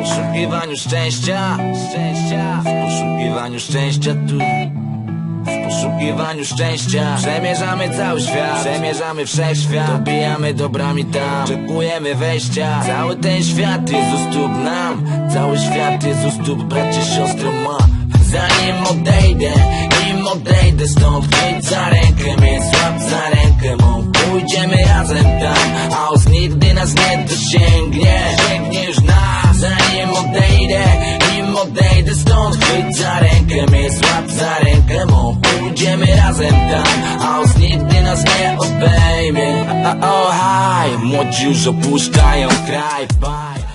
Poszukiwaniu szczęścia, szczęścia, w poszukiwaniu szczęścia tu. W poszukiwaniu szczęścia. Przemierzamy cały świat. Przemierzamy wszechświat. Dobijamy dobrami tam. Czekujemy wejścia. Cały ten świat jest u stóp nam. Cały świat jest u stóp bracie, siostro ma odejdę Nim odejdę stąd Chwyć za rękę mnie Złap za rękę mą. Pójdziemy razem tam Chaos nigdy nas nie dosięgnie. Sięgnie już nas Zanim odejdę Nim odejdę stąd. Chwyć za rękę mnie Złap za rękę mą. Pójdziemy razem tam Chaos nigdy nas nie obejmie A, a, O haj Młodzi już opuszczają kraj pa.